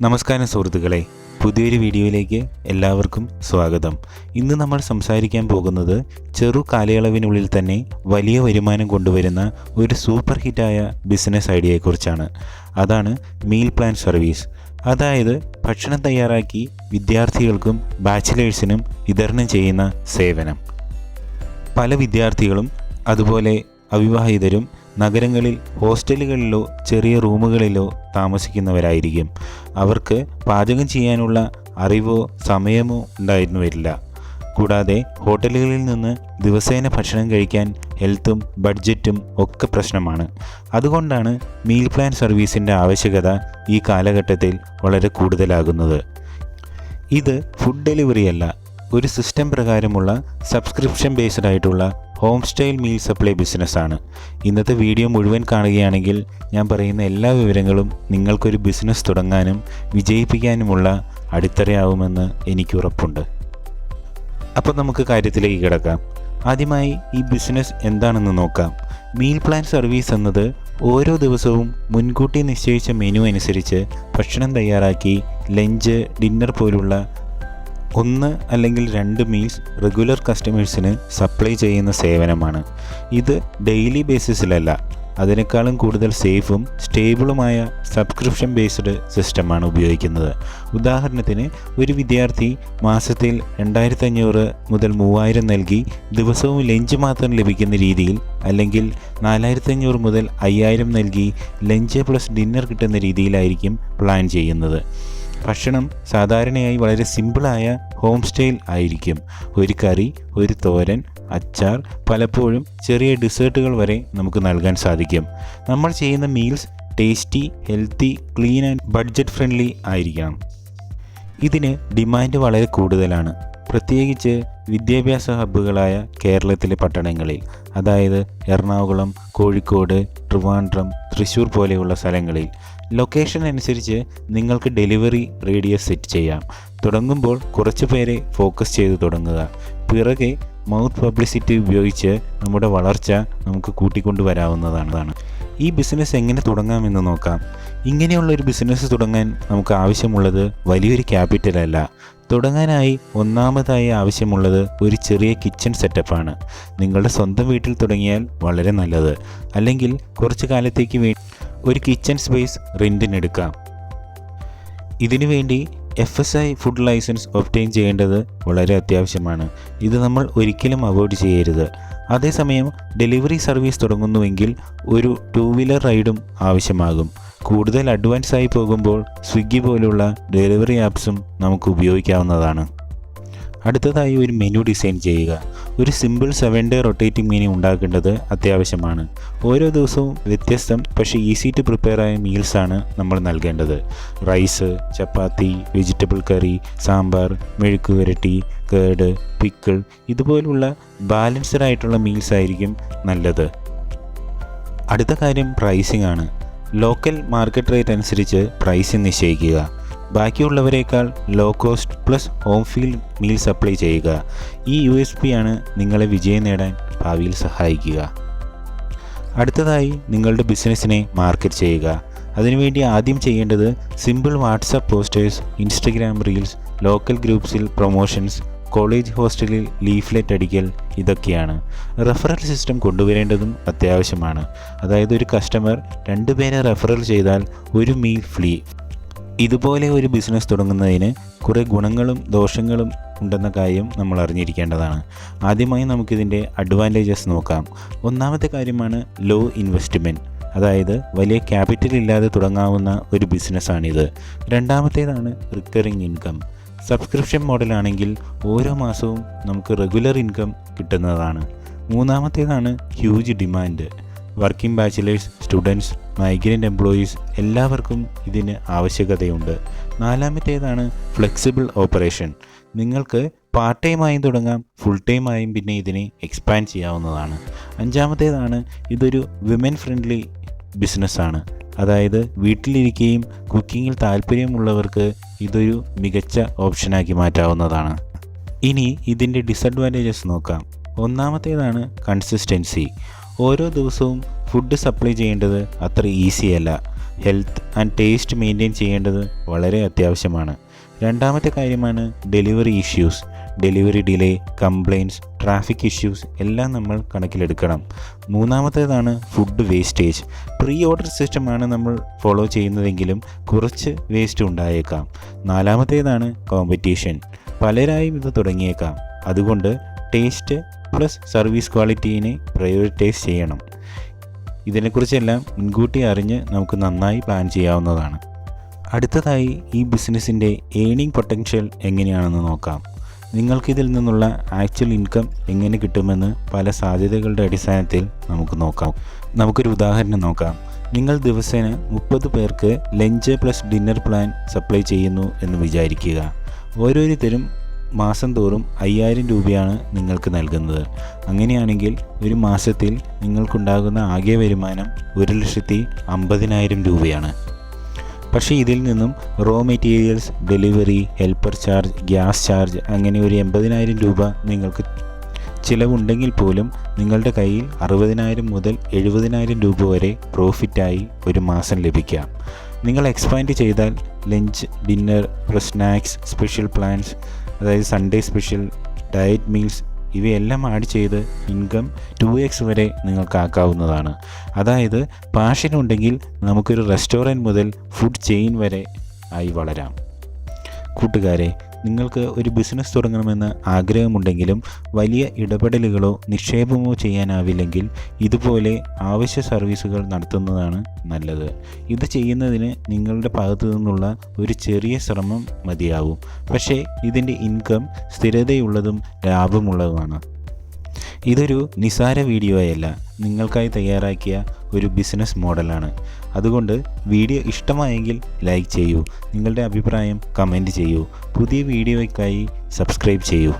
നമസ്കാരം സുഹൃത്തുക്കളെ. പുതിയൊരു വീഡിയോയിലേക്ക് എല്ലാവർക്കും സ്വാഗതം. ഇന്ന് നമ്മൾ സംസാരിക്കാൻ പോകുന്നത് ചെറു കാലയളവിനുള്ളിൽ തന്നെ വലിയ വരുമാനം കൊണ്ടുവരുന്ന ഒരു സൂപ്പർ ഹിറ്റായ ബിസിനസ് ഐഡിയയെക്കുറിച്ചാണ് അതാണ് മീൽ പ്ലാൻ സർവീസ് അതായത് ഭക്ഷണം തയ്യാറാക്കി വിദ്യാർത്ഥികൾക്കും ബാച്ചിലേഴ്സിനും വിതരണം ചെയ്യുന്ന സേവനം. പല വിദ്യാർത്ഥികളും അതുപോലെ അവിവാഹിതരും നഗരങ്ങളിൽ ഹോസ്റ്റലുകളിലോ ചെറിയ റൂമുകളിലോ താമസിക്കുന്നവരായിരിക്കും. അവർക്ക് പാചകം ചെയ്യാനുള്ള അറിവോ സമയമോ ഉണ്ടായിരുന്നു വരില്ല കൂടാതെ ഹോട്ടലുകളിൽ നിന്ന് ദിവസേന ഭക്ഷണം കഴിക്കാൻ ഹെൽത്തും ബഡ്ജറ്റും ഒക്കെ പ്രശ്നമാണ്. അതുകൊണ്ടാണ് മീൽ പ്ലാൻ സർവീസിന്റെ ആവശ്യകത ഈ കാലഘട്ടത്തിൽ വളരെ കൂടുതലാകുന്നത്. ഇത് ഫുഡ് ഡെലിവറി അല്ല ഒരു സിസ്റ്റം പ്രകാരമുള്ള സബ്സ്ക്രിപ്ഷൻ ബേസ്ഡ് ആയിട്ടുള്ള ഹോം സ്റ്റൈൽ മീൽ സപ്ലൈ ബിസിനസ്സാണ് ഇന്നത്തെ വീഡിയോ മുഴുവൻ കാണുകയാണെങ്കിൽ ഞാൻ പറയുന്ന എല്ലാ വിവരങ്ങളും നിങ്ങൾക്കൊരു ബിസിനസ് തുടങ്ങാനും വിജയിപ്പിക്കാനുമുള്ള അടിത്തറയാവുമെന്ന് എനിക്ക് ഉറപ്പുണ്ട്. അപ്പോൾ നമുക്ക് കാര്യത്തിലേക്ക് കിടക്കാം. ആദ്യമായി ഈ ബിസിനസ് എന്താണെന്ന് നോക്കാം. മീൽ പ്ലാൻ സർവീസ് എന്നത് ഓരോ ദിവസവും മുൻകൂട്ടി നിശ്ചയിച്ച മെനു അനുസരിച്ച് ഭക്ഷണം തയ്യാറാക്കി ലഞ്ച് ഡിന്നർ പോലുള്ള ഒന്ന് അല്ലെങ്കിൽ രണ്ട് മീൽസ് റെഗുലർ കസ്റ്റമേഴ്സിന് സപ്ലൈ ചെയ്യുന്ന സേവനമാണ്. ഇത് ഡെയിലി ബേസിസിലല്ല അതിനേക്കാളും കൂടുതൽ സേഫും സ്റ്റേബിളുമായ സബ്സ്ക്രിപ്ഷൻ ബേസ്ഡ് സിസ്റ്റമാണ് ഉപയോഗിക്കുന്നത്. ഉദാഹരണത്തിന് ഒരു വിദ്യാർത്ഥി മാസത്തിൽ രണ്ടായിരത്തഞ്ഞൂറ് മുതൽ മൂവായിരം നൽകി ദിവസവും ലഞ്ച് മാത്രം ലഭിക്കുന്ന രീതിയിൽ അല്ലെങ്കിൽ നാലായിരത്തഞ്ഞൂറ് മുതൽ അയ്യായിരം നൽകി ലഞ്ച് പ്ലസ് ഡിന്നർ കിട്ടുന്ന രീതിയിലായിരിക്കും പ്ലാൻ ചെയ്യുന്നത്. ഭക്ഷണം സാധാരണയായി വളരെ സിമ്പിളായ ഹോം സ്റ്റൈൽ ആയിരിക്കും. ഒരു കറി ഒരു തോരൻ അച്ചാർ പലപ്പോഴും ചെറിയ ഡിസേർട്ടുകൾ വരെ നമുക്ക് നൽകാൻ സാധിക്കും. നമ്മൾ ചെയ്യുന്ന meals tasty healthy clean and budget friendly ആയിരിക്കണം. ഇതിന് ഡിമാൻഡ് വളരെ കൂടുതലാണ്. പ്രത്യേകിച്ച് വിദ്യാഭ്യാസ ഹബ്ബുകളായ കേരളത്തിലെ പട്ടണങ്ങളിൽ അതായത് എറണാകുളം കോഴിക്കോട് ട്രിവാൻഡ്രം തൃശ്ശൂർ പോലെയുള്ള സ്ഥലങ്ങളിൽ ലൊക്കേഷൻ അനുസരിച്ച് നിങ്ങൾക്ക് ഡെലിവറി റേഡിയസ് സെറ്റ് ചെയ്യാം. തുടങ്ങുമ്പോൾ കുറച്ച് പേരെ ഫോക്കസ് ചെയ്ത് തുടങ്ങുക. പിറകെ മൗത്ത് പബ്ലിസിറ്റി ഉപയോഗിച്ച് നമ്മുടെ വളർച്ച നമുക്ക് കൂട്ടിക്കൊണ്ടുവരാവുന്നതാണ് ഈ ബിസിനസ് എങ്ങനെ തുടങ്ങാമെന്ന് നോക്കാം. ഇങ്ങനെയുള്ള ഒരു ബിസിനസ് തുടങ്ങാൻ നമുക്ക് ആവശ്യമുള്ളത് വലിയൊരു ക്യാപിറ്റലല്ല തുടങ്ങാനായി ഒന്നാമതായി ആവശ്യമുള്ളത് ഒരു ചെറിയ കിച്ചൺ സെറ്റപ്പാണ് നിങ്ങളുടെ സ്വന്തം വീട്ടിൽ തുടങ്ങിയാൽ വളരെ നല്ലത്. അല്ലെങ്കിൽ കുറച്ച് കാലത്തേക്ക് ഒരു കിച്ചൺ സ്പേസ് റെന്റിനെടുക്കാം ഇതിനു വേണ്ടി F S I food licence obtain ചെയ്യേണ്ടത് വളരെ അത്യാവശ്യമാണ്. ഇത് നമ്മൾ ഒരിക്കലും അവോയ്ഡ് ചെയ്യരുത്. അതേസമയം ഡെലിവറി സർവീസ് തുടങ്ങുന്നുവെങ്കിൽ ഒരു ടൂ വീലർ റൈഡും ആവശ്യമാകും. കൂടുതൽ അഡ്വാൻസ് ആയി പോകുമ്പോൾ സ്വിഗ്ഗി പോലുള്ള ഡെലിവറി ആപ്സും നമുക്ക് ഉപയോഗിക്കാവുന്നതാണ്. അടുത്തതായി ഒരു മെനു ഡിസൈൻ ചെയ്യുക. ഒരു simple seven day rotating menu ഉണ്ടാക്കേണ്ടത് അത്യാവശ്യമാണ്. ഓരോ ദിവസവും വ്യത്യസ്തം പക്ഷേ ഈസി ടു പ്രിപ്പയർ ആയ മീൽസാണ് നമ്മൾ നൽകേണ്ടത്. Rice chapati vegetable curry sambar മെഴുക്ക് വരട്ടി കേട് പിക്കിൾ ഇതുപോലുള്ള ബാലൻസ്ഡ് ആയിട്ടുള്ള മീൽസ് ആയിരിക്കും നല്ലത്. അടുത്ത കാര്യം പ്രൈസിംഗ് ആണ്. ലോക്കൽ മാർക്കറ്റ് റേറ്റ് അനുസരിച്ച് പ്രൈസിംഗ് നിശ്ചയിക്കുക. ബാക്കിയുള്ളവരേക്കാൾ low cost plus home field meal supply ചെയ്യുക. ഈ യു എസ് പി ആണ് നിങ്ങളെ വിജയം നേടാൻ ഭാവിയിൽ സഹായിക്കുക. അടുത്തതായി നിങ്ങളുടെ ബിസിനസ്സിനെ മാർക്കറ്റ് ചെയ്യുക. അതിനുവേണ്ടി ആദ്യം ചെയ്യേണ്ടത് simple WhatsApp posters Instagram reels local ഗ്രൂപ്പ്സിൽ promotions college ഹോസ്റ്റലിൽ ലീഫ്ലെറ്റ് അടിക്കൽ ഇതൊക്കെയാണ്. റെഫറൽ സിസ്റ്റം കൊണ്ടുവരേണ്ടതും അത്യാവശ്യമാണ്. അതായത് ഒരു കസ്റ്റമർ രണ്ട് പേരെ റെഫറൽ ചെയ്താൽ ഒരു മീൽ ഫ്രീ ഇതുപോലെ ഒരു ബിസിനസ് തുടങ്ങുന്നതിന് കുറേ ഗുണങ്ങളും ദോഷങ്ങളും ഉണ്ടെന്ന കാര്യം നമ്മൾ അറിഞ്ഞിരിക്കേണ്ടതാണ്. ആദ്യമായി നമുക്കിതിന്റെ അഡ്വാന്റേജസ് നോക്കാം. ഒന്നാമത്തെ കാര്യമാണ് ലോ ഇൻവെസ്റ്റ്മെന്റ് അതായത് വലിയ ക്യാപിറ്റൽ ഇല്ലാതെ തുടങ്ങാവുന്ന ഒരു ബിസിനസ്സാണിത് രണ്ടാമത്തേതാണ് റിക്കറിങ് ഇൻകം സബ്സ്ക്രിപ്ഷൻ മോഡലാണെങ്കിൽ ഓരോ മാസവും നമുക്ക് റെഗുലർ ഇൻകം കിട്ടുന്നതാണ്. മൂന്നാമത്തേതാണ് huge demand working bachelors students migrant employees എല്ലാവർക്കും ഇതിന് ആവശ്യകതയുണ്ട്. നാലാമത്തേതാണ് ഫ്ലെക്സിബിൾ ഓപ്പറേഷൻ. നിങ്ങൾക്ക് പാർട്ട് ടൈമായും തുടങ്ങാം ഫുൾ ടൈമായും പിന്നെ ഇതിനെ എക്സ്പാൻഡ് ചെയ്യാവുന്നതാണ്. അഞ്ചാമത്തേതാണ് ഇതൊരു വിമൻ ഫ്രണ്ട്ലി ബിസിനസ്സാണ്. അതായത് വീട്ടിലിരിക്കുകയും കുക്കിങ്ങിൽ താല്പര്യമുള്ളവർക്ക് ഇതൊരു മികച്ച ഓപ്ഷനാക്കി മാറ്റാവുന്നതാണ്. ഇനി ഇതിന്റെ ഡിസഡ്വാന്റേജസ് നോക്കാം. ഒന്നാമത്തേതാണ് കൺസിസ്റ്റൻസി. ഓരോ ദിവസവും ഫുഡ് സപ്ലൈ ചെയ്യേണ്ടത് അത്ര ഈസി അല്ല. ഹെൽത്ത് ആൻഡ് ടേസ്റ്റ് മെയിന്റെയിൻ ചെയ്യേണ്ടത് വളരെ അത്യാവശ്യമാണ്. രണ്ടാമത്തെ കാര്യമാണ് delivery issues delivery delay complaints traffic issues എല്ലാം നമ്മൾ കണക്കിലെടുക്കണം. മൂന്നാമത്തേതാണ് ഫുഡ് വേസ്റ്റേജ് പ്രീ ഓർഡർ സിസ്റ്റമാണ് നമ്മൾ ഫോളോ ചെയ്യുന്നതെങ്കിലും കുറച്ച് വേസ്റ്റ് ഉണ്ടായേക്കാം. നാലാമത്തേതാണ് കോമ്പറ്റീഷൻ പലരായും ഇത് തുടങ്ങിയേക്കാം. അതുകൊണ്ട് ടേസ്റ്റ് പ്ലസ് സർവീസ് ക്വാളിറ്റീനെ പ്രയോറിറ്റൈസ് ചെയ്യണം. ഇതിനെക്കുറിച്ചെല്ലാം മുൻകൂട്ടി അറിഞ്ഞ് നമുക്ക് നന്നായി പ്ലാൻ ചെയ്യാവുന്നതാണ്. അടുത്തതായി ഈ ബിസിനസ്സിന്റെ ഏണിംഗ് പൊട്ടൻഷ്യൽ എങ്ങനെയാണെന്ന് നോക്കാം. നിങ്ങൾക്കിതിൽ നിന്നുള്ള ആക്ച്വൽ ഇൻകം എങ്ങനെ കിട്ടുമെന്ന് പല സാധ്യതകളുടെ അടിസ്ഥാനത്തിൽ നമുക്ക് നോക്കാം. നമുക്കൊരു ഉദാഹരണം നോക്കാം. നിങ്ങൾ ദിവസേന മുപ്പത് പേർക്ക് lunch plus dinner plan supply ചെയ്യുന്നു എന്ന് വിചാരിക്കുക. ഓരോരുത്തരും മാസം തോറും അയ്യായിരം രൂപയാണ് നിങ്ങൾക്ക് നൽകുന്നത്. അങ്ങനെയാണെങ്കിൽ ഒരു മാസത്തിൽ നിങ്ങൾക്കുണ്ടാകുന്ന ആകെ വരുമാനം ഒരു ലക്ഷത്തി അമ്പതിനായിരം രൂപയാണ്. പക്ഷേ ഇതിൽ നിന്നും raw materials delivery helper charge gas charge അങ്ങനെ ഒരു എൺപതിനായിരം രൂപ നിങ്ങൾക്ക് ചിലവുണ്ടെങ്കിൽ പോലും നിങ്ങളുടെ കയ്യിൽ അറുപതിനായിരം മുതൽ എഴുപതിനായിരം രൂപ വരെ പ്രോഫിറ്റായി ഒരു മാസം ലഭിക്കാം. നിങ്ങൾ എക്സ്പാൻഡ് ചെയ്താൽ lunch dinner snacks special plans അതായത് സൺഡേ സ്പെഷ്യൽ ഡയറ്റ് മീൽസ് ഇവയെല്ലാം ആഡ് ചെയ്ത് ഇൻകം ടു എക്സ് വരെ നിങ്ങൾക്കാക്കാവുന്നതാണ് അതായത് പാഷൻ ഉണ്ടെങ്കിൽ നമുക്കൊരു റെസ്റ്റോറന്റ് മുതൽ ഫുഡ് ചെയിൻ വരെ ആയി വളരാം. കൂട്ടുകാരെ നിങ്ങൾക്ക് ഒരു ബിസിനസ് തുടങ്ങണമെന്ന് ആഗ്രഹമുണ്ടെങ്കിലും വലിയ ഇടപെടലുകളോ നിക്ഷേപമോ ചെയ്യാനാവില്ലെങ്കിൽ ഇതുപോലെ ആവശ്യ സർവീസുകൾ നടത്തുന്നതാണ് നല്ലത്. ഇത് ചെയ്യുന്നതിന് നിങ്ങളുടെ ഭാഗത്തു നിന്നുള്ള ഒരു ചെറിയ ശ്രമം മതിയാവും. പക്ഷേ ഇതിന്റെ ഇൻകം സ്ഥിരതയുള്ളതും ലാഭമുള്ളതുമാണ്. ഇതൊരു നിസാര വീഡിയോയല്ല. നിങ്ങൾക്കായി തയ്യാറാക്കിയ ഒരു ബിസിനസ് മോഡലാണ്. അതുകൊണ്ട് വീഡിയോ ഇഷ്ടമായെങ്കിൽ ലൈക്ക് ചെയ്യൂ. നിങ്ങളുടെ അഭിപ്രായം കമന്റ് ചെയ്യൂ. പുതിയ വീഡിയോയ്ക്കായി സബ്സ്ക്രൈബ് ചെയ്യൂ.